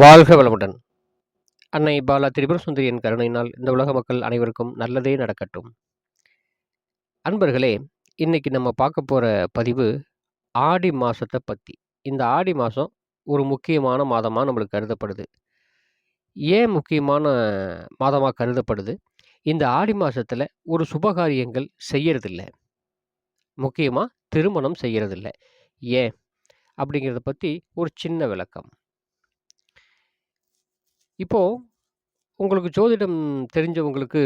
வாழ்க வளமுடன். அன்னை பாலா திரிபுர சுந்தரியின் கருணையினால் இந்த உலக மக்கள் அனைவருக்கும் நல்லதே நடக்கட்டும். அன்பர்களே இன்னைக்கு நம்ம பார்க்க போகிற பதிவு ஆடி மாதத்தை பற்றி இந்த ஆடி மாதம் ஒரு முக்கியமான மாதமாக நம்மளுக்கு கருதப்படுது. ஏன் முக்கியமான மாதமாக கருதப்படுது? இந்த ஆடி மாதத்தில் ஒரு சுபகாரியங்கள் செய்யறதில்ல. முக்கியமாக திருமணம் செய்கிறதில்ல ஏன்? அப்படிங்கிறத பற்றி ஒரு சின்ன விளக்கம். இப்போது உங்களுக்கு ஜோதிடம் தெரிஞ்சவங்களுக்கு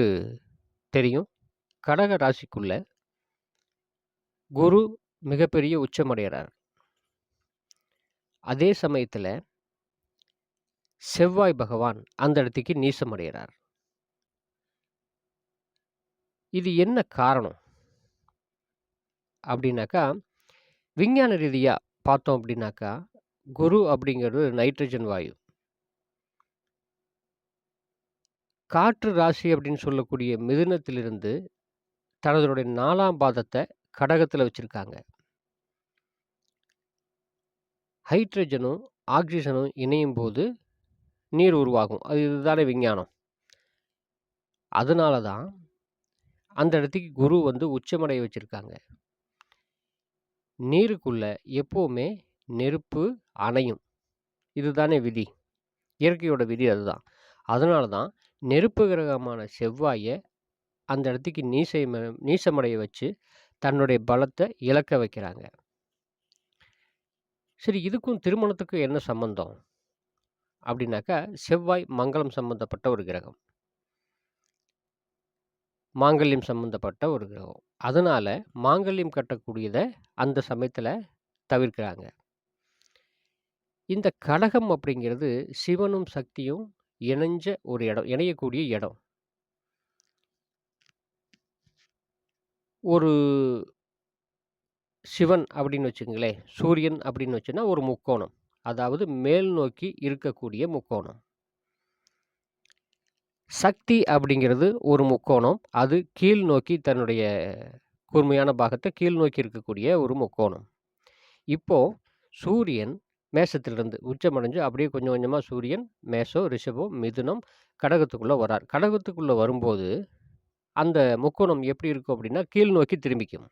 தெரியும். கடக ராசிக்குள்ள குரு மிகப்பெரிய உச்சமடைகிறார் அதே சமயத்தில் செவ்வாய் பகவான் அந்த இடத்துக்கு நீசமடைகிறார் இது என்ன காரணம்? அப்படின்னாக்கா விஞ்ஞான ரீதியாக பார்த்தோம் அப்படின்னாக்கா குரு அப்படிங்கிறது நைட்ரஜன் வாயு. காற்று ராசி அப்படின்னு சொல்லக்கூடிய மிதுனத்திலிருந்து தனதனுடைய நாலாம் பாதத்தை கடகத்தில் வச்சுருக்காங்க. ஹைட்ரஜனும் ஆக்சிஜனும் இணையும் போது நீர் உருவாகும். அது இதுதானே விஞ்ஞானம். அதனால தான் அந்த இடத்துக்கு குரு வந்து உச்சமடைய வச்சுருக்காங்க. நீருக்குள்ள எப்போவுமே நெருப்பு அணையும். இதுதானே விதி. இயற்கையோட விதி அதுதான். அதனால தான் நெருப்பு கிரகமான செவ்வாயை அந்த இடத்துக்கு நீசை நீசமடைய வச்சு தன்னுடைய பலத்தை இழக்க வைக்கிறாங்க. சரி இதுக்கும் திருமணத்துக்கும் என்ன சம்பந்தம்? அப்படின்னாக்கா செவ்வாய் மங்களம் சம்பந்தப்பட்ட ஒரு கிரகம். மாங்கல்யம் சம்பந்தப்பட்ட ஒரு கிரகம். அதனால் மாங்கல்யம் கட்டக்கூடியதை அந்த சமயத்தில் தவிர்க்கிறாங்க. இந்த கடகம் அப்படிங்கிறது சிவனும் சக்தியும் இணைஞ்ச ஒரு இடம் இணையக்கூடிய இடம். ஒரு சிவன் அப்படின்னு வச்சுங்களேன் சூரியன் அப்படின்னு வச்சுன்னா ஒரு முக்கோணம். அதாவது மேல் நோக்கி இருக்கக்கூடிய முக்கோணம். சக்தி அப்படிங்கிறது ஒரு முக்கோணம். அது கீழ் நோக்கி தன்னுடைய கூர்மையான பாகத்தை கீழ் நோக்கி இருக்கக்கூடிய ஒரு முக்கோணம். இப்போ சூரியன் மேசத்திலிருந்து உச்சமடைஞ்சு அப்படியே கொஞ்சம் கொஞ்சமாக சூரியன் மேசம் ரிஷபம் மிதுனம் கடகத்துக்குள்ளே வரார். கடகத்துக்குள்ளே வரும்போது அந்த முக்கோணம் எப்படி இருக்கும் அப்படின்னா கீழ் நோக்கி திரும்பிக்கும்.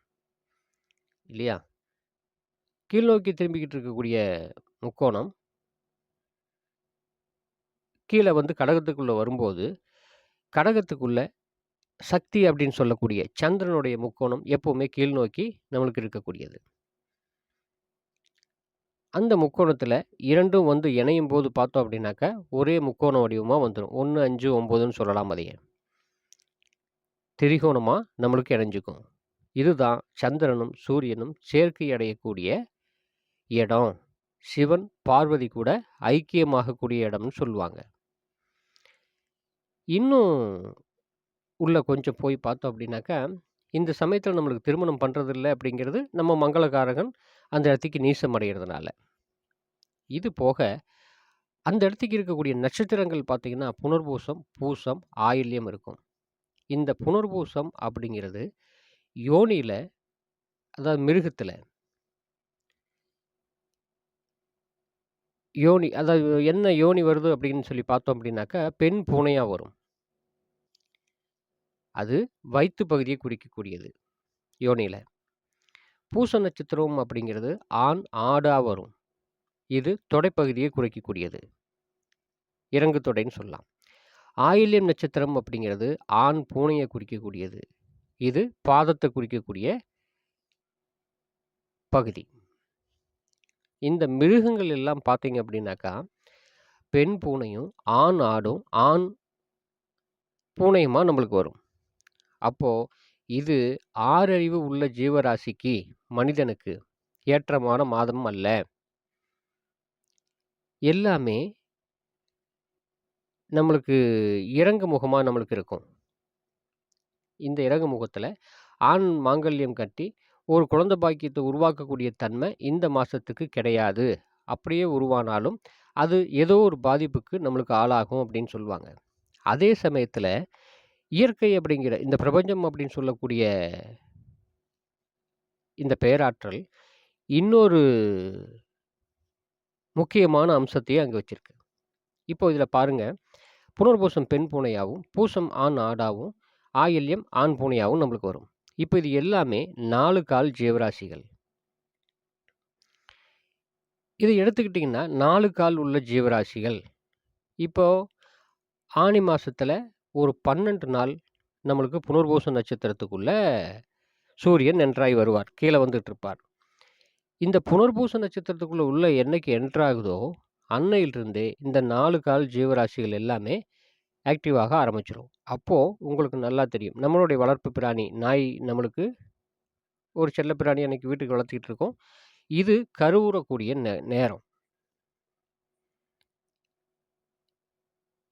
இல்லையா? கீழ் நோக்கி திரும்பிக்கிட்டு இருக்கக்கூடிய முக்கோணம் கீழே வந்து கடகத்துக்குள்ளே வரும்போது கடகத்துக்குள்ள சக்தி அப்படின்னு சொல்லக்கூடிய சந்திரனுடைய முக்கோணம் எப்போவுமே கீழ் நோக்கி நம்மளுக்கு இருக்கக்கூடியது. அந்த முக்கோணத்தில் இரண்டும் வந்து இணையும் போது பார்த்தோம் அப்படின்னாக்கா ஒரே முக்கோண வடிவமாக வந்துடும் ஒன்று அஞ்சு ஒம்போதுன்னு சொல்லலாம் அதையே. திரிகோணமாக நம்மளுக்கு இணைஞ்சிக்கும். இதுதான் சந்திரனும் சூரியனும் சேர்க்கை அடையக்கூடிய இடம். சிவன் பார்வதி கூட ஐக்கியமாகக்கூடிய இடம்னு சொல்லுவாங்க. இன்னும் உள்ள கொஞ்சம் போய் பார்த்தோம் அப்படின்னாக்கா இந்த சமயத்தில் நம்மளுக்கு திருமணம் பண்ணுறதில்ல அப்படிங்கிறது நம்ம மங்களகாரகன் அந்த இடத்துக்கு நீசம் அடைகிறதுனால இது போக அந்த இடத்துக்கு இருக்கக்கூடிய நட்சத்திரங்கள் பார்த்திங்கன்னா புனர்பூசம் பூசம் ஆயில்யம் இருக்கும். இந்த புனர்பூசம் அப்படிங்கிறது யோனியில் அதாவது மிருகத்தில். யோனி அதாவது என்ன யோனி வருது அப்படின்னு சொல்லி பார்த்தோம் அப்படின்னாக்கா பெண் பூனையாக வரும். அது வயிற்று பகுதியை குறிக்கக்கூடியது யோனியில். பூச நட்சத்திரம் அப்படிங்கிறது ஆண் ஆடாக வரும். இது தொடைப்பகுதியை குறிக்கக்கூடியது. இறங்கு தொடைன்னு சொல்லலாம். ஆயில்யம் நட்சத்திரம் அப்படிங்கிறது ஆண் பூனையை குறிக்கக்கூடியது. இது பாதத்தை குறிக்கக்கூடிய பகுதி. இந்த மிருகங்கள் எல்லாம் பார்த்தீங்க அப்படின்னாக்கா பெண் பூனையும் ஆண் ஆடும் ஆண் பூனையுமா நம்மளுக்கு வரும். அப்போது இது ஆறறிவு உள்ள ஜீவராசிக்கு மனிதனுக்கு ஏற்றமான மாதமும் அல்ல. எல்லாமே நம்மளுக்கு இறங்கு முகமாக நம்மளுக்கு இருக்கும். இந்த இறங்கு முகத்தில் ஆண் மாங்கல்யம் கட்டி ஒரு குழந்தை பாக்கியத்தை உருவாக்கக்கூடிய தன்மை இந்த மாதத்துக்கு கிடையாது. அப்படியே உருவானாலும் அது ஏதோ ஒரு பாதிப்புக்கு நம்மளுக்கு ஆளாகும் அப்படின்னு சொல்லுவாங்க. அதே சமயத்தில் இயற்கை அப்படிங்கிற இந்த பிரபஞ்சம் அப்படின்னு சொல்லக்கூடிய இந்த பேராற்றல் இன்னொரு முக்கியமான அம்சத்தையும் அங்கே வச்சுருக்கு இப்போ இதில் பாருங்கள் புனர்பூசம் பெண் பூனையாகவும் பூசம் ஆண் ஆடாகவும் ஆயில்யம் ஆண் பூனையாகவும் நம்மளுக்கு வரும். இப்போ இது எல்லாமே நாலு கால் ஜீவராசிகள். இதை எடுத்துக்கிட்டிங்கன்னா நாலு கால் உள்ள ஜீவராசிகள். இப்போ ஆனி மாதத்தில் ஒரு 12 நாள் நம்மளுக்கு புனர்பூச நட்சத்திரத்துக்குள்ளே சூரியன் என்ட்ராகி வருவார். கீழே வந்துட்டு இருப்பார் இந்த புனர்பூச நட்சத்திரத்துக்குள்ள உள்ள என்னைக்கு என்றாகுதோ அன்னையிலிருந்தே இந்த நாலு கால் ஜீவராசிகள் எல்லாமே ஆக்டிவாக ஆரம்பிச்சிடும் அப்போது உங்களுக்கு நல்லா தெரியும். நம்மளுடைய வளர்ப்பு பிராணி நாய் நம்மளுக்கு ஒரு செல்ல பிராணி அன்னைக்கு வீட்டுக்கு வளர்த்துக்கிட்டு இருக்கோம். இது கருவுறக்கூடிய நே நேரம்.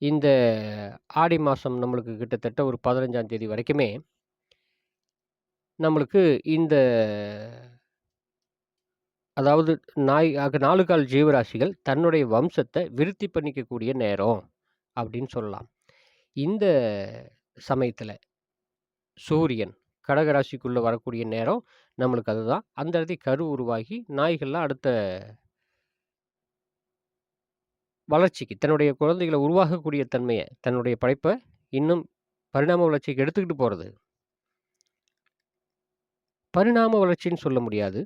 இந்த ஆடி மாதம் நம்மளுக்கு கிட்டத்தட்ட ஒரு 15ஆம் தேதி வரைக்குமே நம்மளுக்கு இந்த அதாவது நாய் நாலு கால் ஜீவராசிகள் தன்னுடைய வம்சத்தை விருத்தி பண்ணிக்கக்கூடிய நேரம் அப்படின்னு சொல்லலாம். இந்த சமயத்தில் சூரியன் கடகராசிக்குள்ளே வரக்கூடிய நேரம் நம்மளுக்கு அதுதான். அந்த இடத்துல கரு உருவாகி நாய்கள்லாம் அடுத்த வளர்ச்சிக்கு தன்னுடைய குழந்தைகளை உருவாகக்கூடிய தன்மையை தன்னுடைய படைப்பை இன்னும் பரிணாம வளர்ச்சிக்கு எடுத்துக்கிட்டு போகிறது பரிணாம வளர்ச்சின்னு சொல்ல முடியாது.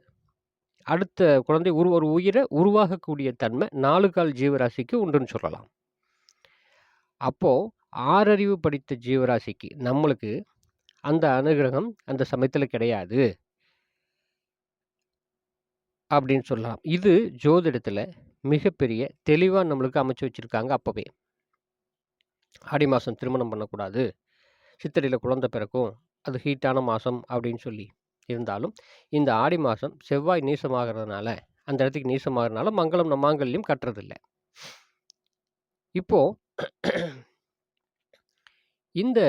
அடுத்த குழந்தை உரு ஒரு உயிரை உருவாகக்கூடிய தன்மை நாலு கால் ஜீவராசிக்கு உண்டுன்னு சொல்லலாம். அப்போ 6 அறிவு படித்த ஜீவராசிக்கு நம்மளுக்கு அந்த அனுகிரகம் அந்த சமயத்தில் கிடையாது. அப்படின்னு சொல்லலாம். இது ஜோதிடத்தில் மிகப்பெரிய தெளிவாக நம்மளுக்கு அமைச்சு வச்சிருக்காங்க அப்போவே ஆடி மாதம் திருமணம் பண்ணக்கூடாது. சித்திரையில குழந்தை பிறக்கும். அது ஹீட்டான மாதம் அப்படின்னு சொல்லி இருந்தாலும், இந்த ஆடி மாதம் செவ்வாய் நீசமாகிறதுனால அந்த இடத்துக்கு நீசமாகறதுனால மங்களம் ந கட்டுறதில்லை கட்டுறதில்ல. இந்த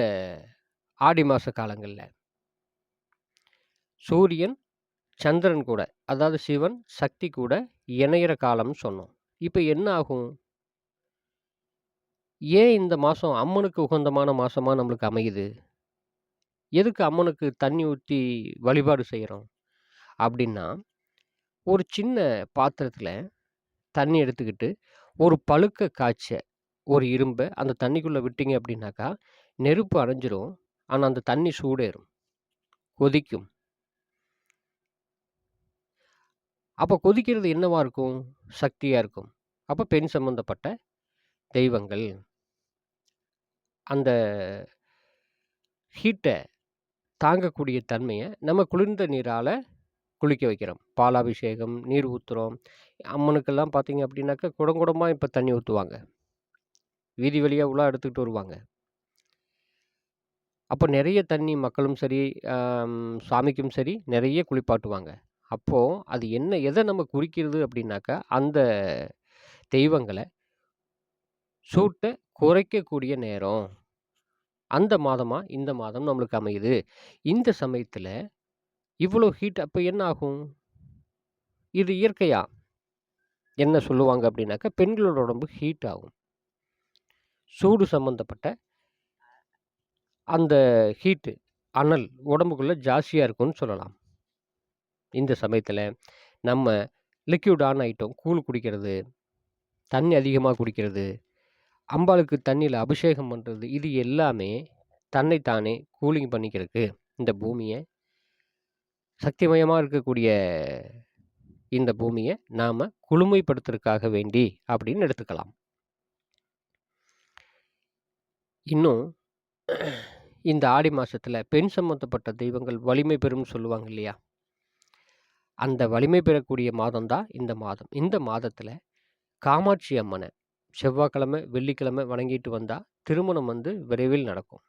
ஆடி மாத காலங்களில் சூரியன், சந்திரன் கூட, அதாவது சிவன், சக்தி கூட இணையிற காலம்னு சொன்னோம். இப்போ என்ன ஆகும்? ஏன் இந்த மாதம் அம்மனுக்கு உகந்தமான மாதமாக நம்மளுக்கு அமையுது? எதுக்கு அம்மனுக்கு தண்ணி ஊற்றி வழிபாடு செய்கிறோம் அப்படின்னா, ஒரு சின்ன பாத்திரத்தில் தண்ணி எடுத்துக்கிட்டு, ஒரு பழுக்க காய்ச்ச ஒரு இரும்பை அந்த தண்ணிக்குள்ளே விட்டீங்க அப்படின்னாக்கா, நெருப்பு அணைஞ்சிரும். ஆனால் அந்த தண்ணி சூடேறும். கொதிக்கும். அப்போ கொதிக்கிறது என்னவாக இருக்கும்? சக்தியாக இருக்கும். அப்போ பெண் சம்பந்தப்பட்ட தெய்வங்கள். அந்த ஹீட்டை தாங்கக்கூடிய தன்மையை நம்ம குளிர்ந்த நீரால் குளிக்க வைக்கிறோம். பாலாபிஷேகம், நீர் ஊத்துறோம். அம்மனுக்கெல்லாம் பார்த்தீங்க அப்படின்னாக்கா, குடம் குடமாக இப்போ தண்ணி ஊற்றுவாங்க வீதி வழியாக உலா எடுத்துக்கிட்டு வருவாங்க. அப்போ நிறைய தண்ணி மக்களும் சரி, சாமிக்கும் சரி நிறைய குளிப்பாட்டுவாங்க. அப்போது அது என்ன எதை நம்ம குறிக்கிறது அப்படின்னாக்கா, அந்த தெய்வங்களை சூட்ட குறைக்கக்கூடிய நேரம். அந்த மாதமாக இந்த மாதம் நம்மளுக்கு அமையுது. இந்த சமயத்தில் இவ்வளோ ஹீட் அப்போ என்ன ஆகும்? இது இயற்கையா என்ன சொல்லுவாங்க அப்படின்னாக்கா, பெண்களோட உடம்பு ஹீட் ஆகும். சூடு சம்மந்தப்பட்ட அந்த ஹீட்டு, அனல் உடம்புக்குள்ளே ஜாஸ்தியாக இருக்கும்னு சொல்லலாம். இந்த சமயத்தில் நம்ம லிக்யூட் ஆன் ஐட்டம் கூழ் குடிக்கிறது, தண்ணி அதிகமாக குடிக்கிறது, அம்பாளுக்கு தண்ணியில அபிஷேகம் பண்றது, இது எல்லாமே தன்னை தானே கூலிங் பண்ணிக்கிறதுக்கு, இந்த பூமிய சக்திமயமா இருக்கக்கூடிய இந்த பூமிய நாம குளுமைப்படுத்துறதுக்காக வேண்டி அப்படின்னு எடுத்துக்கலாம். இன்னும் இந்த ஆடி மாசத்துல பெண் சம்மந்தப்பட்ட தெய்வங்கள் வலிமை பெறும்னு சொல்லுவாங்க இல்லையா? அந்த வலிமை பெறக்கூடிய மாதம் தான் இந்த மாதம். இந்த மாதத்துல காமாட்சி அம்மன செவ்வாய்க்கிழமை, வெள்ளிக்கிழமை வணங்கிட்டு வந்தால் திருமணம் வந்து விரைவில் நடக்கும்.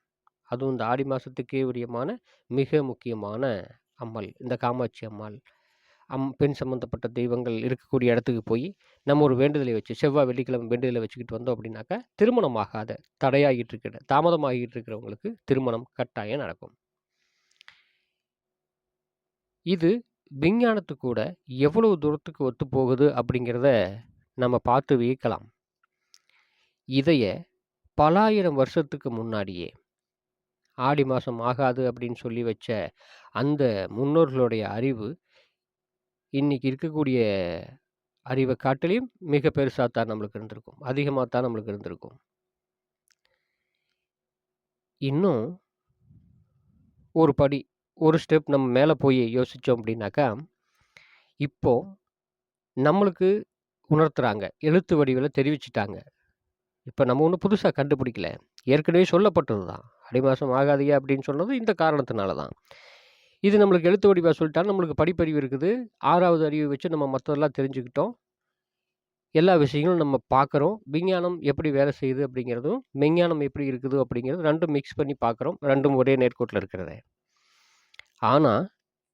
அதுவும் இந்த ஆடி மாதத்துக்கே உரியமான மிக முக்கியமான அம்மல் இந்த காமாட்சி அம்மாள். அம் பெண் சம்மந்தப்பட்ட தெய்வங்கள் இருக்கக்கூடிய இடத்துக்கு போய் நம்ம ஒரு வேண்டுதலை வச்சு செவ்வாய், வெள்ளிக்கிழமை வேண்டுதலை வச்சுக்கிட்டு வந்தோம் அப்படின்னாக்கா, திருமணம் ஆகாத, தடையாகிட்டு இருக்கிற, தாமதமாகிட்டு இருக்கிறவங்களுக்கு திருமணம் கட்டாயம் நடக்கும். இது விஞ்ஞானத்து கூட எவ்வளவு தூரத்துக்கு ஒத்துப்போகுது அப்படிங்கிறத நம்ம பார்த்து வியக்கலாம். இதைய பலாயிரம் வருஷத்துக்கு முன்னாடியே, ஆடி மாதம் ஆகாது அப்படின்னு சொல்லி வச்ச அந்த முன்னோர்களுடைய அறிவு, இன்னைக்கு இருக்கக்கூடிய அறிவை காட்டிலையும் மிக பெருசாக தான் நம்மளுக்கு இருந்திருக்கும். அதிகமாக தான் நம்மளுக்கு இருந்திருக்கும். இன்னும் ஒரு படி, ஒரு ஸ்டெப் நம்ம மேலே போய் யோசித்தோம் அப்படின்னாக்கா, இப்போ நம்மளுக்கு உணர்த்துறாங்க. எழுத்து வடிவில் தெரிவிச்சுட்டாங்க. இப்போ நம்ம ஒன்றும் புதுசாக கண்டுபிடிக்கல. ஏற்கனவே சொல்லப்பட்டது தான். "அடி மாதம் ஆகாதீங்க" அப்படின்னு சொன்னது இந்த காரணத்தினால தான். இது நம்மளுக்கு எழுத்து வடிவாக சொல்லிட்டா நம்மளுக்கு படிப்பறிவு இருக்குது. ஆறாவது அறிவு வச்சு நம்ம மற்றதெல்லாம் தெரிஞ்சுக்கிட்டோம். எல்லா விஷயங்களும் நம்ம பார்க்குறோம். விஞ்ஞானம் எப்படி வேலை செய்யுது அப்படிங்கிறதும், மெஞ்ஞானம் எப்படி இருக்குது அப்படிங்கிறது ரெண்டும் மிக்ஸ் பண்ணி பார்க்குறோம். ரெண்டும் ஒரே நேர்கோட்டில் இருக்கிறத. ஆனால்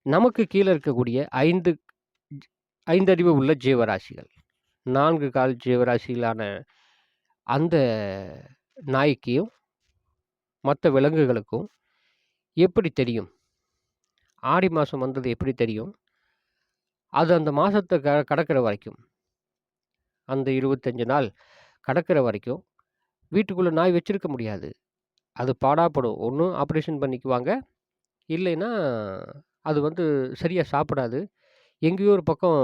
நமக்கு கீழே இருக்கக்கூடிய 5 ஜ் 5 அறிவு உள்ள ஜீவராசிகள். நான்கு கால் ஜீவராசிகளான அந்த நாய்க்கும், மற்ற விலங்குகளுக்கும் எப்படி தெரியும்? ஆடி மாதம் வந்தது எப்படி தெரியும்? அது அந்த மாதத்தை க கடக்கிற வரைக்கும். அந்த 25 நாள் கடக்கிற வரைக்கும், வீட்டுக்குள்ளே நாய் வச்சுருக்க முடியாது. அது பாடாப்படும். ஒன்றும் ஆப்ரேஷன் பண்ணிக்குவாங்க. இல்லைன்னா, அது வந்து சரியாக சாப்பிடாது. எங்கேயோ ஒரு பக்கம்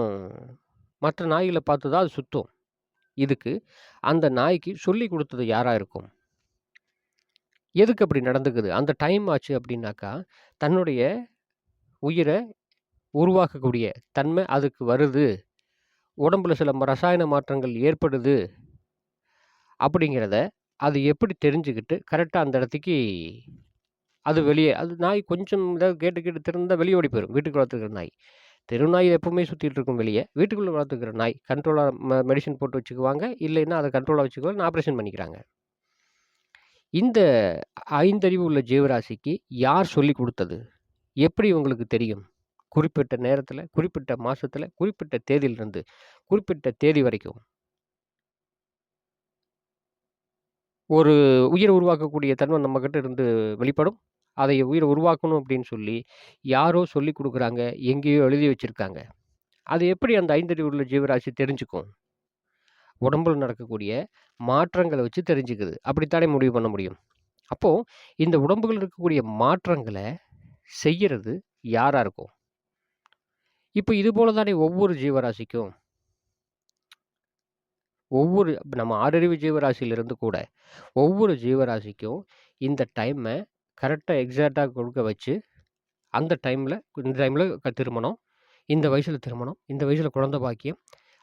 மற்ற நாய்களை பார்த்து தான் அது சுத்தும். இதுக்கு அந்த நாய்க்கு சொல்லிக் கொடுத்தது யாராக இருக்கும்? எதுக்கு அப்படி நடந்துக்குது? அந்த டைம் ஆச்சு அப்படின்னாக்கா, தன்னுடைய உயிரை உருவாக்கக்கூடிய தன்மை அதுக்கு வருது. உடம்புல சில ரசாயன மாற்றங்கள் ஏற்படுது. அப்படிங்கிறத அது எப்படி தெரிஞ்சுக்கிட்டு, கரெக்டாக அந்த இடத்துக்கு அது வெளியே அது நாய் கொஞ்சம் ஏதாவது கேட்டு கேட்டு திறந்தால் வெளியோடி ஓடி போயிரும். வீட்டுக்குள்ள வளர்த்துக்கிற நாய். தெருநாய் எப்பவுமே சுற்றிட்டு இருக்கும் வெளியே வீட்டுக்குள்ளே வளர்த்துக்கிற நாய் கண்ட்ரோலாக ம போட்டு வச்சுக்குவாங்க. இல்லைன்னா அதை கண்ட்ரோலாக வச்சுக்குவாங்க. ஆப்ரேஷன் பண்ணிக்கிறாங்க. இந்த ஐந்தறிவு உள்ள ஜீவராசிக்கு யார் சொல்லிக் கொடுத்தது எப்படி உங்களுக்கு தெரியும்? குறிப்பிட்ட நேரத்தில் குறிப்பிட்ட மாதத்தில் குறிப்பிட்ட தேதியிலிருந்து, குறிப்பிட்ட தேதி வரைக்கும். ஒரு உயிர் உருவாக்கக்கூடிய தன்மை நம்மக்கிட்ட இருந்து வெளிப்படும். அதை உயிர் உருவாக்கணும் அப்படின்னு சொல்லி, யாரோ சொல்லிக் கொடுக்குறாங்க எங்கேயோ எழுதி வச்சுருக்காங்க அது எப்படி அந்த ஐந்தடி உள்ள ஜீவராசி தெரிஞ்சுக்கும்? உடம்புல நடக்கக்கூடிய மாற்றங்களை வச்சு தெரிஞ்சுக்குது. அப்படித்தானே முடிவு பண்ண முடியும். அப்போது இந்த உடம்புகள் இருக்கக்கூடிய மாற்றங்களை செய்கிறது யாராக இருக்கும்? இப்போ இது போல தானே ஒவ்வொரு ஜீவராசிக்கும் ஒவ்வொரு நம்ம ஆறறிவு ஜீவராசியிலிருந்து கூட, ஒவ்வொரு ஜீவராசிக்கும் இந்த டைமை கரெக்ட்டா எக்ஸாக்ட்டா கொடுக்க வச்சு, அந்த டைம்ல இந்த டைம்ல திருமணம், இந்த வயசுல திருமணம், இந்த வயசுல குழந்தை பாக்கியம்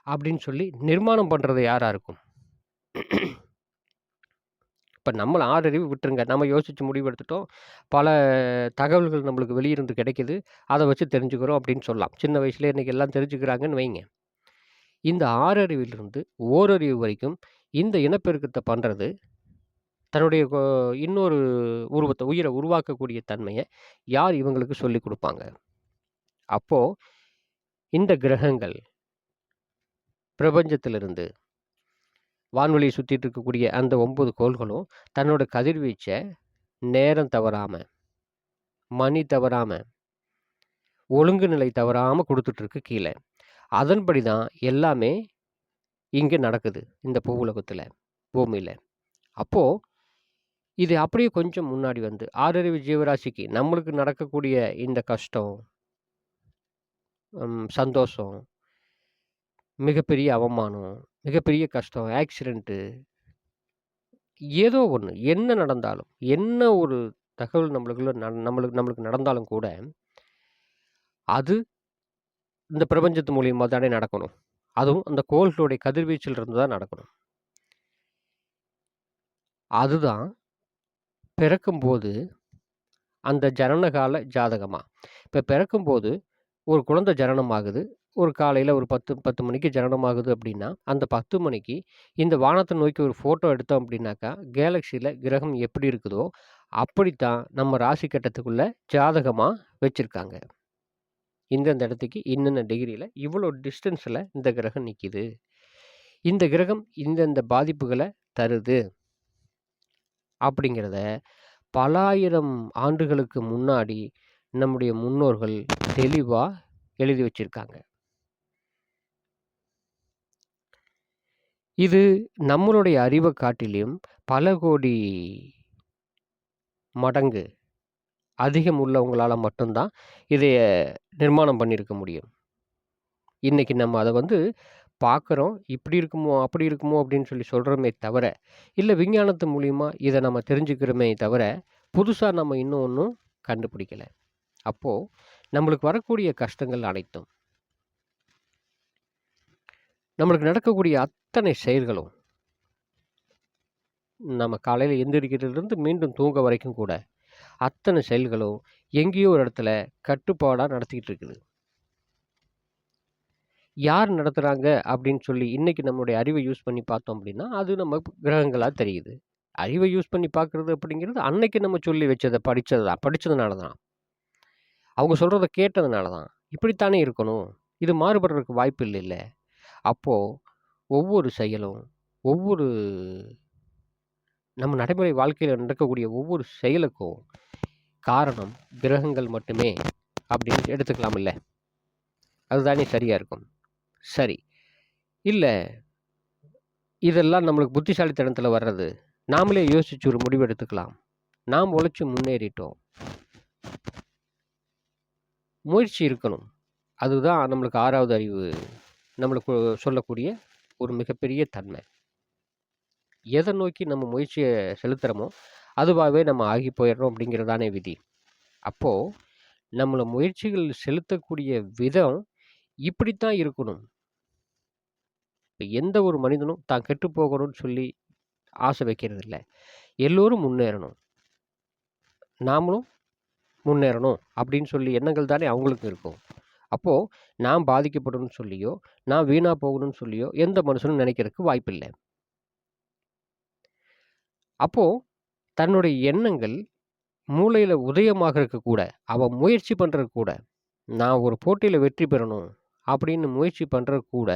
அப்படின்னு சொல்லி நிர்மாணம் பண்றது யாரா இருக்கும்? இப்ப நம்மள 6 அறிவு விட்டுருங்க. நம்ம யோசிச்சு முடிவு எடுத்துட்டோம். பல தகவல்கள் நம்மளுக்கு வெளியிருந்து கிடைக்குது. அத வச்சு தெரிஞ்சுக்கிறோம் அப்படின்னு சொல்லலாம். சின்ன வயசுலயே இன்னைக்கு எல்லாம் தெரிஞ்சுக்கிறாங்கன்னு வைங்க. இந்த 6 அறிவிலிருந்து ஓரறிவு வரைக்கும் இந்த இனப்பெருக்கத்த பண்றது, தன்னுடைய கொ இன்னொரு உருவத்தை உயிரை உருவாக்கக்கூடிய தன்மையை யார் இவங்களுக்கு சொல்லிக் கொடுப்பாங்க அப்போ இந்த கிரகங்கள் பிரபஞ்சத்திலிருந்து வான்வெளியை சுற்றிட்டு இருக்கக்கூடிய அந்த ஒம்பது கோள்களும் தன்னோட கதிர்வீச்சை நேரம் தவறாமல் மணி தவறாம, ஒழுங்கு நிலை தவறாமல் கொடுத்துட்ருக்கு கீழே அதன்படி தான் எல்லாமே இங்கே நடக்குது. இந்த பூவுலகத்தில் பூமியில் அப்போது இது அப்படியே கொஞ்சம் முன்னாடி வந்து ஆறறிவு ஜீவராசிக்கு நம்மளுக்கு நடக்கக்கூடிய இந்த கஷ்டம் சந்தோஷம், மிகப்பெரிய அவமானம், மிகப்பெரிய கஷ்டம், ஆக்சிடெண்ட்டு ஏதோ ஒன்று என்ன நடந்தாலும், என்ன ஒரு தகவல் நம்மளுக்குள்ள ந நம்மளுக்கு நம்மளுக்கு நடந்தாலும் கூட, அது இந்த பிரபஞ்சத்து மூலியமாக தானே நடக்கணும். அதுவும் அந்த கோள்களுடைய கதிர்வீச்சில் இருந்து தான் நடக்கணும். அதுதான் பிறக்கும்போது அந்த ஜனனகால ஜாதகமா. இப்போ பிறக்கும்போது ஒரு குழந்தை ஜனனம் ஆகுது. ஒரு காலையில் ஒரு 10 10 மணிக்கு ஜனனம் ஆகுது அப்படின்னா, அந்த 10 மணிக்கு இந்த வானத்தை நோக்கி ஒரு ஃபோட்டோ எடுத்தோம் அப்படின்னாக்கா, கேலக்ஸியில் கிரகம் எப்படி இருக்குதோ, அப்படித்தான் நம்ம ராசி கட்டத்துக்குள்ளே ஜாதகமாக வச்சுருக்காங்க இந்தந்த இடத்துக்கு இன்னென்ன டிகிரியில் இவ்வளோ டிஸ்டன்ஸில் இந்த கிரகம் நிற்கிது இந்த கிரகம் இந்தந்த பாதிப்புகளை தருது. அப்படிங்கிறத பல ஆயிரம் ஆண்டுகளுக்கு முன்னாடி நம்முடைய முன்னோர்கள் தெளிவாக எழுதி வச்சிருக்காங்க. இது நம்மளுடைய அறிவை காட்டிலும் பல கோடி மடங்கு அதிகம் உள்ளவங்களால மட்டும்தான் இதைய நிர்மாணம் பண்ணியிருக்க முடியும். இன்னைக்கு நம்ம அதை வந்து பார்க்குறோம். இப்படி இருக்குமோ, அப்படி இருக்குமோ அப்படின்னு சொல்லி சொல்கிறோமே தவிர, இல்லை விஞ்ஞானத்து மூலிமா இதை நம்ம தெரிஞ்சுக்கிறோமே தவிர, புதுசாக நம்ம இன்னும் ஒன்றும் கண்டுபிடிக்கல. அப்போது நம்மளுக்கு வரக்கூடிய கஷ்டங்கள் அனைத்தும் நம்மளுக்கு நடக்கக்கூடிய அத்தனை செயல்களும் நம்ம காலையில் எந்திரிக்கிறதுலேருந்து மீண்டும் தூங்க வரைக்கும் கூட, அத்தனை செயல்களும் எங்கேயோ ஒரு இடத்துல கட்டுப்பாடாக நடத்திக்கிட்டு இருக்குது. யார் நடத்துகிறாங்க அப்படின்னு சொல்லி இன்னைக்கு நம்மளுடைய அறிவை யூஸ் பண்ணி பார்த்தோம் அப்படின்னா, அது நம்ம கிரகங்களாக தெரியுது. அறிவை யூஸ் பண்ணி பார்க்குறது அப்படிங்கிறது அன்னைக்கு நம்ம சொல்லி வச்சதை படித்தது தான் படித்ததுனால தான். அவங்க சொல்கிறத கேட்டதுனால தான். இப்படித்தானே இருக்கணும். இது மாறுபடுறதுக்கு வாய்ப்பு இல்லைல்ல. அப்போது ஒவ்வொரு செயலும், ஒவ்வொரு நம்ம நடைமுறை வாழ்க்கையில் நடக்கக்கூடிய ஒவ்வொரு செயலுக்கும் காரணம் கிரகங்கள் மட்டுமே அப்படின்னு எடுத்துக்கலாம் இல்லை அதுதானே சரியாக இருக்கும். சரி. இல்லை இதெல்லாம் நம்மளுக்கு புத்திசாலித்தனத்தில் வர்றது. நாமளே யோசிச்சு ஒரு முடிவு எடுத்துக்கலாம். நாம் உழைச்சி முன்னேறிட்டோம். முயற்சி இருக்கணும். அதுதான் நம்மளுக்கு ஆறாவது அறிவு நம்மளுக்கு சொல்லக்கூடிய ஒரு மிகப்பெரிய தன்மை. எதை நோக்கி நம்ம முயற்சியை செலுத்துறோமோ, அதுவாகவே நம்ம ஆகி போயிடுறோம் அப்படிங்கிறது தானே விதி. அப்போ நம்மளை முயற்சிகள் செலுத்தக்கூடிய விதம் இப்படித்தான் இருக்கணும். எந்த ஒரு மனிதனும் தான் கெட்டு போகணும்னு சொல்லி ஆசை வைக்கிறதில்ல. எல்லோரும் முன்னேறணும். நாமளும் முன்னேறணும் அப்படின்னு சொல்லி எண்ணங்கள் தானே அவங்களுக்கும் இருக்கும். அப்போ நான் பாதிக்கப்படணும்னு சொல்லியோ, நான் வீணாக போகணும்னு சொல்லியோ எந்த மனுஷனும் நினைக்கிறதுக்கு வாய்ப்பில்லை அப்போது தன்னுடைய எண்ணங்கள் மூளையில் உதயமாகறதுக்கு கூட, அவன் முயற்சி பண்ணுறது கூட, நான் ஒரு போட்டியில் வெற்றி பெறணும் அப்படின்னு முயற்சி பண்றதுக்கு கூட,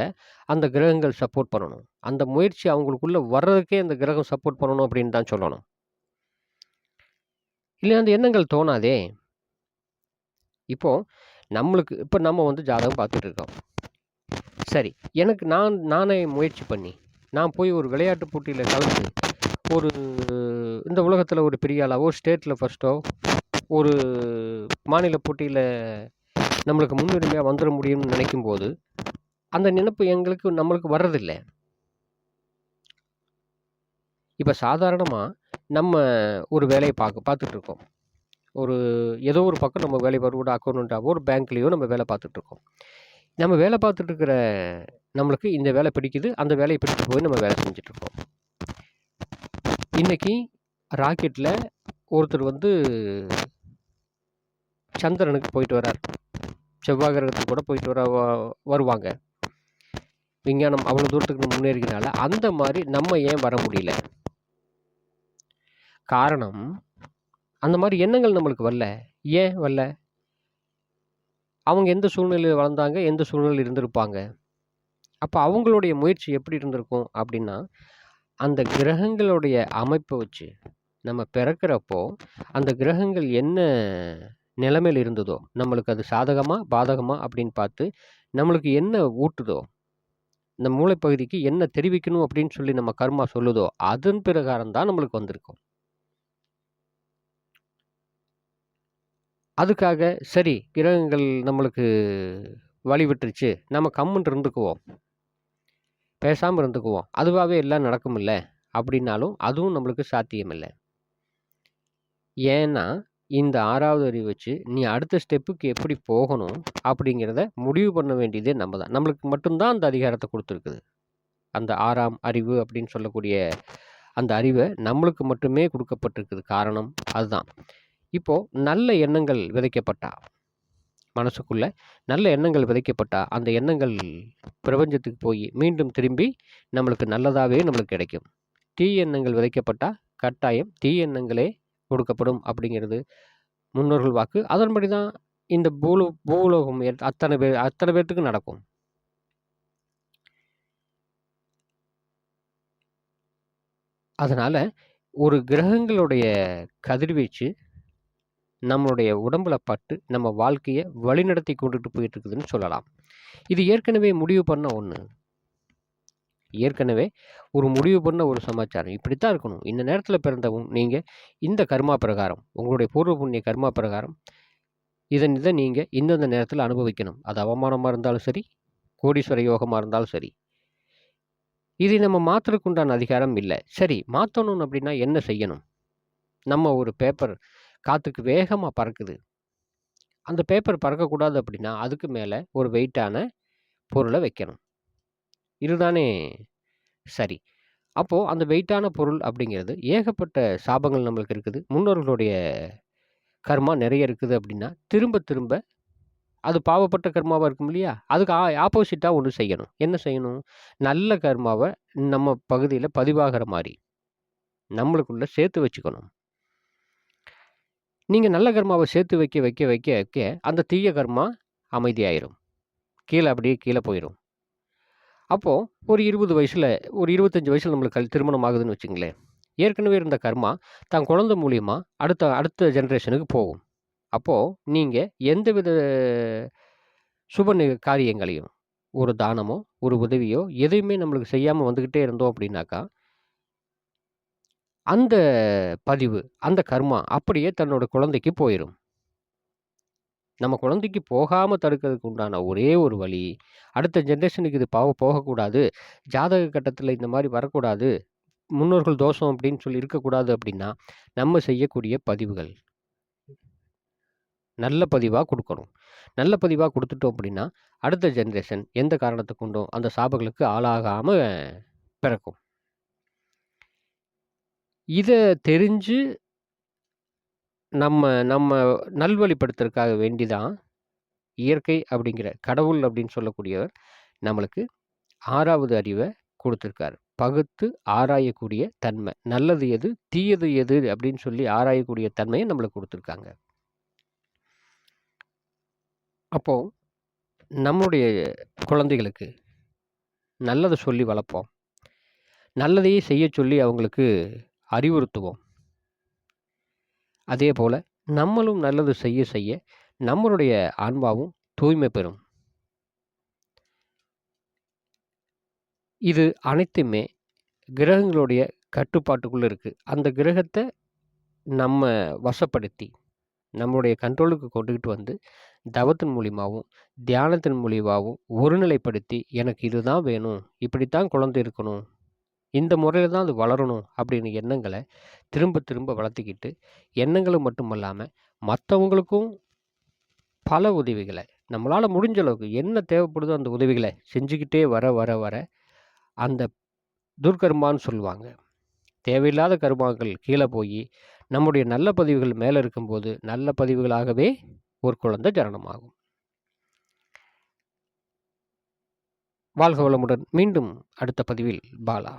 அந்த கிரகங்கள் சப்போர்ட் பண்ணணும். அந்த முயற்சி அவங்களுக்குள்ள வர்றதுக்கே அந்த கிரகம் சப்போர்ட் பண்ணணும் அப்படின்னு தான் சொல்லணும். இல்லை அந்த எண்ணங்கள் தோணாதே. இப்போது நம்மளுக்கு இப்போ நம்ம வந்து ஜாதகம் பார்த்துட்டு இருக்கோம். சரி. எனக்கு நான் நானே முயற்சி பண்ணி, நான் போய் ஒரு விளையாட்டு போட்டியில் கலந்து, ஒரு இந்த உலகத்தில் ஒரு பெரிய ஆளாவோ, ஸ்டேட்டில் ஃபர்ஸ்ட்டோ, ஒரு மாநில போட்டியில் நம்மளுக்கு முன்னுரிமையாக வந்துட முடியும்னு நினைக்கும் போது அந்த நினைப்பு எங்களுக்கு நம்மளுக்கு வர்றதில்லை இப்போ சாதாரணமாக நம்ம ஒரு வேலையை பார்க்க பார்த்துட்டு இருக்கோம். ஒரு ஏதோ ஒரு பக்கம் நம்ம வேலை ஒரு அக்கௌண்ட்டாகவோ ஒரு பேங்க்லேயோ நம்ம வேலை பார்த்துட்டு இருக்கோம். நம்ம வேலை பார்த்துட்ருக்கிற நம்மளுக்கு இந்த வேலை பிடிக்குது. அந்த வேலையை பிடிச்சி போய் நம்ம வேலை செஞ்சிட்ருக்கோம் இன்றைக்கி இன்னைக்கு ஒருத்தர் வந்து சந்திரனுக்கு போயிட்டு வரார். செவ்வாய் கிரகத்துக்கு கூட போயிட்டு வர வ வருவாங்க. விஞ்ஞானம் அவ்வளோ தூரத்துக்கு முன்னேறினால அந்த மாதிரி நம்ம ஏன் வர முடியல? காரணம், அந்த மாதிரி எண்ணங்கள் நம்மளுக்கு வரல. ஏன் வரல? அவங்க எந்த சூழ்நிலையில் வளர்ந்தாங்க? எந்த சூழ்நிலையில் இருந்திருப்பாங்க? அப்போ அவங்களுடைய முயற்சி எப்படி இருந்திருக்கும் அப்படின்னா, அந்த கிரகங்களுடைய அமைப்பை வச்சு, நம்ம பிறக்கிறப்போ, அந்த கிரகங்கள் என்ன நிலைமையில் இருந்ததோ, நம்மளுக்கு அது சாதகமாக பாதகமாக அப்படின்னு பார்த்து, நம்மளுக்கு என்ன ஊட்டுதோ, இந்த மூளைப்பகுதிக்கு என்ன தெரிவிக்கணும் அப்படின்னு சொல்லி நம்ம கர்மா சொல்லுதோ, அதன் பிரகாரம் தான் நம்மளுக்கு வந்திருக்கும். அதுக்காக சரி, கிரகங்கள் நம்மளுக்கு வழி விட்டுருச்சு. நம்ம கம்முன்னு இருந்துக்குவோம். பேசாமல் இருந்துக்குவோம். அதுவாகவே எல்லாம் நடக்குமில்ல அப்படின்னாலும், அதுவும் நம்மளுக்கு சாத்தியம் இல்ல. ஏன்னா, இந்த ஆறாவது அறிவு வச்சு, நீ அடுத்த ஸ்டெப்புக்கு எப்படி போகணும் அப்படிங்கிறத முடிவு பண்ண வேண்டியதே நம்ம தான். நம்மளுக்கு மட்டும்தான் அந்த அதிகாரத்தை கொடுத்துருக்குது அந்த ஆறாம் அறிவு அப்படின்னு சொல்லக்கூடிய அந்த அறிவை நம்மளுக்கு மட்டுமே கொடுக்கப்பட்டிருக்குது காரணம் அதுதான். இப்போது நல்ல எண்ணங்கள் விதைக்கப்பட்டா, மனசுக்குள்ளே நல்ல எண்ணங்கள் விதைக்கப்பட்டா, அந்த எண்ணங்கள் பிரபஞ்சத்துக்கு போய் மீண்டும் திரும்பி நம்மளுக்கு நல்லதாகவே நம்மளுக்கு கிடைக்கும். தீ எண்ணங்கள் விதைக்கப்பட்டால் கட்டாயம் தீ எண்ணங்களே கொடுக்கப்படும் அப்படிங்கிறது முன்னோர்கள் வாக்கு. அதன்படி தான் இந்த பூலோ பூலோகம் அத்தனை பேர் அத்தனை பேர்த்துக்கு நடக்கும். அதனால் ஒரு கிரகங்களுடைய கதிர்வீச்சு நம்மளுடைய உடம்புல பட்டு, நம்ம வாழ்க்கையை வழிநடத்தி கொண்டுட்டு போயிட்டு இருக்குதுன்னு சொல்லலாம். இது ஏற்கனவே முடிவு பண்ண ஒன்று ஏற்கனவே ஒரு முடிவு பண்ண ஒரு சமாச்சாரம். இப்படித்தான் இருக்கணும். இந்த நேரத்தில் பிறந்தவும் நீங்கள் இந்த கர்மா பிரகாரம், உங்களுடைய பூர்வ புண்ணிய கர்மா பிரகாரம், இதன் இதை நீங்கள் இந்தந்த நேரத்தில் அனுபவிக்கணும். அது அவமானமாக இருந்தாலும் சரி, கோடீஸ்வர யோகமாக இருந்தாலும் சரி. இதை நம்ம மாத்துறதுக்கு உண்டான அதிகாரம் இல்லை சரி மாற்றணும் அப்படின்னா என்ன செய்யணும்? நம்ம ஒரு பேப்பர் காற்றுக்கு வேகமாக பறக்குது. அந்த பேப்பர் பறக்கக்கூடாது அப்படின்னா, அதுக்கு மேலே ஒரு வெயிட்டான பொருளை வைக்கணும். இதுதானே சரி. அப்போது அந்த வெயிட்டான பொருள் அப்படிங்கிறது ஏகப்பட்ட சாபங்கள் நம்மளுக்கு இருக்குது. முன்னோர்களுடைய கர்மா நிறைய இருக்குது அப்படின்னா, திரும்ப திரும்ப அது பாவப்பட்ட கர்மாவாக இருக்கும் இல்லையா? அதுக்கு ஆ ஆப்போசிட்டாக ஒன்று செய்யணும். என்ன செய்யணும்? நல்ல கர்மாவை நம்ம பகுதியில் பதிவாகிற மாதிரி நம்மளுக்குள்ள சேர்த்து வச்சுக்கணும். நீங்கள் நல்ல கர்மாவை சேர்த்து வைக்க, வைக்க, வைக்க, வைக்க அந்த தீய கர்மா அமைதியாயிரும். கீழே அப்படியே கீழே போயிடும் அப்போது ஒரு இருபது வயசில் ஒரு இருபத்தஞ்சி வயசில் நம்மளுக்கு கல் திருமணம் ஆகுதுன்னு வச்சுங்களேன். ஏற்கனவே இருந்த கர்மா தன் குழந்தை மூலிமா அடுத்த அடுத்த ஜென்ரேஷனுக்கு போகும். அப்போது நீங்கள் எந்த எந்தவித சுப காரியங்களையும், ஒரு தானமோ, ஒரு உதவியோ எதையுமே நம்மளுக்கு செய்யாமல் வந்துக்கிட்டே இருந்தோம் அப்படின்னாக்கா அந்த பதிவு, அந்த கர்மா அப்படியே தன்னோட குழந்தைக்கு போயிடும் நம்ம குழந்தைக்கு போகாமல் தடுக்கிறதுக்கு உண்டான ஒரே ஒரு வழி, அடுத்த ஜென்ரேஷனுக்கு இது பாவ போகக்கூடாது. ஜாதக கட்டத்தில் இந்த மாதிரி வரக்கூடாது. முன்னோர்கள் தோஷம் அப்படின்னு சொல்லி இருக்கக்கூடாது அப்படின்னா, நம்ம செய்யக்கூடிய பதிவுகள். நல்ல பதிவாக கொடுக்கணும் நல்ல பதிவாக கொடுத்துட்டோம் அப்படின்னா, அடுத்த ஜென்ரேஷன் எந்த காரணத்தை கொண்டும் அந்த சாபங்களுக்கு ஆளாகாமல் பிறக்கும். இதை தெரிஞ்சு நம்ம நம்ம நல்வழிப்படுத்துறதுக்காக வேண்டி தான், இயற்கை அப்படிங்கிற கடவுள் அப்படின்னு சொல்லக்கூடியவர் நம்மளுக்கு ஆறாவது அறிவை கொடுத்துருக்காரு பகுத்து ஆராயக்கூடிய தன்மை. நல்லது எது? தீயது எது? அப்படின்னு சொல்லி ஆராயக்கூடிய தன்மையை நம்மளுக்கு கொடுத்துருக்காங்க அப்போ நம்முடைய குழந்தைகளுக்கு நல்லதை சொல்லி வளர்ப்போம். நல்லதையே செய்யச் சொல்லி அவங்களுக்கு அறிவுறுத்துவோம். அதே போல் நம்மளும் நல்லது செய்ய செய்ய நம்மளுடைய ஆன்மாவும் தூய்மை பெறும். இது அனைத்துமே கிரகங்களுடைய கட்டுப்பாட்டுக்குள்ளே இருக்குது அந்த கிரகத்தை நம்ம வசப்படுத்தி, நம்மளுடைய கண்ட்ரோலுக்கு கொண்டுக்கிட்டு வந்து, தவத்தின் மூலியமாகவும் தியானத்தின் மூலியமாகவும் ஒருநிலைப்படுத்தி, எனக்கு இதுதான் வேணும். இப்படித்தான் குழந்தை இருக்கணும். இந்த முறையில் தான் அது வளரணும் அப்படின்னு எண்ணங்களை திரும்ப திரும்ப வளர்த்திக்கிட்டு, மட்டும் மட்டுமல்லாம மற்றவங்களுக்கும் பல உதவிகளை நம்மளால் முடிஞ்ச அளவுக்கு என்ன தேவைப்படுதோ அந்த உதவிகளை செஞ்சுக்கிட்டே வர வர வர, அந்த துர்கர்மான்னு சொல்லுவாங்க. தேவையில்லாத கருமாக்கள் கீழே போய் நம்முடைய நல்ல பதிவுகள் மேலே இருக்கும்போது, நல்ல பதிவுகளாகவே ஒரு குழந்தை ஜனனமாகும். வாழ்க வளமுடன். மீண்டும் அடுத்த பதிவில் பாலா.